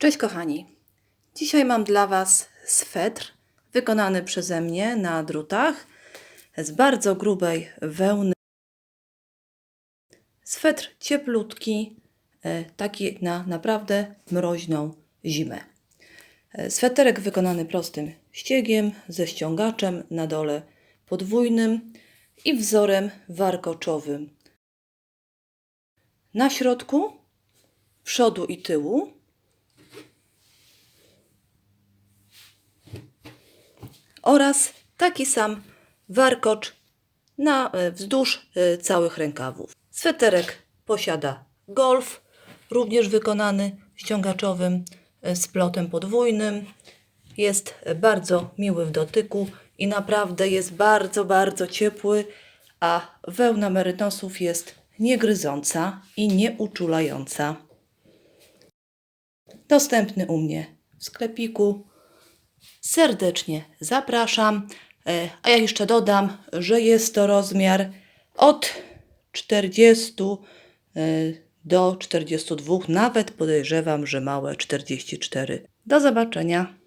Cześć kochani. Dzisiaj mam dla Was swetr wykonany przeze mnie na drutach z bardzo grubej wełny. Swetr cieplutki, e, taki na naprawdę mroźną zimę. E, Sweterek wykonany prostym ściegiem ze ściągaczem na dole podwójnym i wzorem warkoczowym. Na środku, przodu i tyłu oraz taki sam warkocz na e, wzdłuż e, całych rękawów. Sweterek posiada golf, również wykonany ściągaczowym e, z plotem podwójnym. Jest bardzo miły w dotyku i naprawdę jest bardzo, bardzo ciepły, a wełna merynosów jest niegryząca i nieuczulająca. Dostępny u mnie w sklepiku serdecznie zapraszam. E, A ja jeszcze dodam, że jest to rozmiar od 40 e, do 42, nawet podejrzewam, że małe 44. Do zobaczenia.